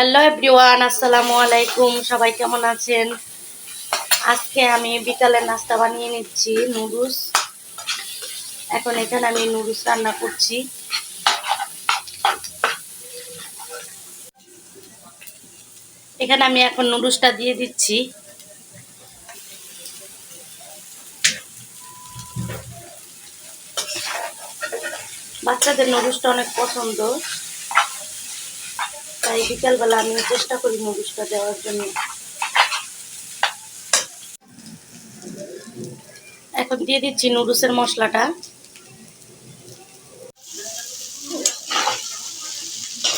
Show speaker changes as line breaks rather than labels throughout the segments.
Hello everyone আসসালামু আলাইকুম সবাই কেমন আছেন? আজকে আমি বিকালে নাস্তা বানিয়ে নিচ্ছি, নুডলস। এখন এখানে আমি নুডলস রান্না করছি। এখানে আমি এখন নুডলসটা দিয়ে দিচ্ছি। বাচ্চাদের নুডলসটা অনেক পছন্দ। তাই বিকালবেলা আমি চেষ্টা করি নুডলসটা দেওয়ার জন্য। এখন দিয়ে দিচ্ছি নুডলসের মশলাটা।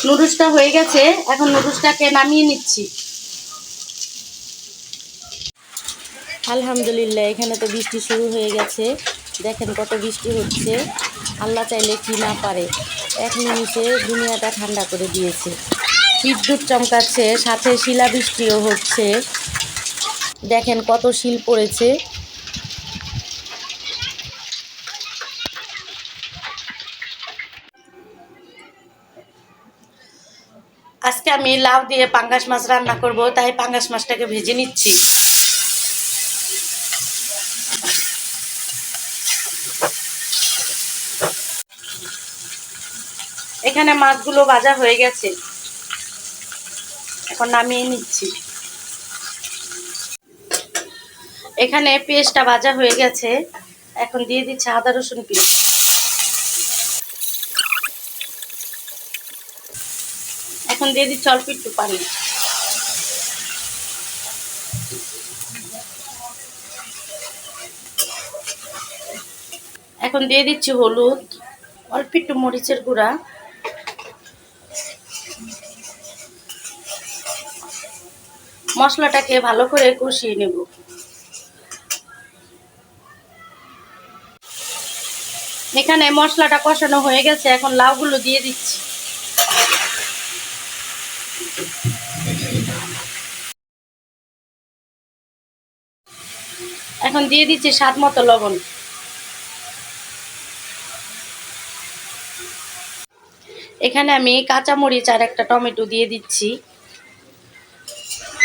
নুডলসটা হয়ে গেছে, এখন নুডলসটাকে নামিয়ে নিচ্ছি। আলহামদুলিল্লাহ, এখানে তো বৃষ্টি শুরু হয়ে গেছে। দেখেন কত বৃষ্টি হচ্ছে। আল্লাহ চাইলে কি না পারে। এক মিনিটে দুনিয়াটা ঠান্ডা করে দিয়েছে। বিদ্যুৎ চমকাচ্ছে, সাথে শিলাবৃষ্টিও হচ্ছে। দেখেন কত শিল পড়েছে। আজকে আমি লাউ দিয়ে পাঙ্গাস মাছ রান্না করব, তাই পাঙ্গাস মাছটাকে ভেজে নিচ্ছি। এখানে মাছগুলো ভাজা হয়ে গেছে। এখন নামিয়ে নিচ্ছি। এখানে পেস্টটা ভাজা হয়ে গেছে। এখন দিয়ে দিচ্ছি আদা রসুন পেস্ট। এখন দিয়ে দিচ্ছি অল্প একটু পানি। এখন দিয়ে দিচ্ছি হলুদ, অল্প একটু মরিচের গুঁড়া। মশলাটাকে ভালো করে কষিয়ে নেব। এখানে মশলাটা কষানো হয়ে গেছে, এখন লাউগুলো দিয়ে দিচ্ছি। এখন দিয়ে দিচ্ছি স্বাদ মতো লবণ। এখানে আমি কাঁচামরিচ আর একটা টমেটো দিয়ে দিচ্ছি।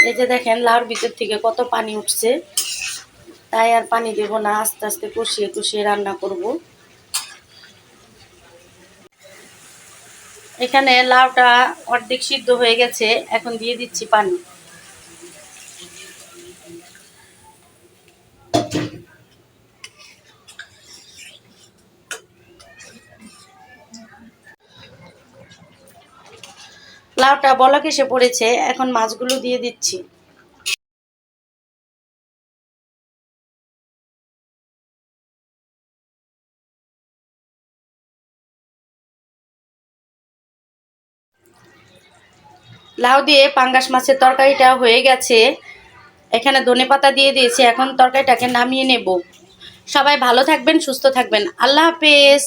এই যে দেখেন, লাউর ভিতর থেকে কত পানি উঠছে। তাই আর পানি দেব না, আস্তে আস্তে কষিয়ে কষিয়ে রান্না করব। এখানে লাউটা অর্ধেক সিদ্ধ হয়ে গেছে, এখন দিয়ে দিচ্ছি পানি। লাউটা বলক এসে পড়েছে, এখন মাছগুলো দিয়ে দিচ্ছি। লাউ দিয়ে পাঙ্গাস মাছের তরকারিটা হয়ে গেছে। এখানে ধনে পাতা দিয়ে দিয়েছি, এখন তরকারিটাকে নামিয়ে নেব। সবাই ভালো থাকবেন, সুস্থ থাকবেন। আল্লাহ হাফেজ।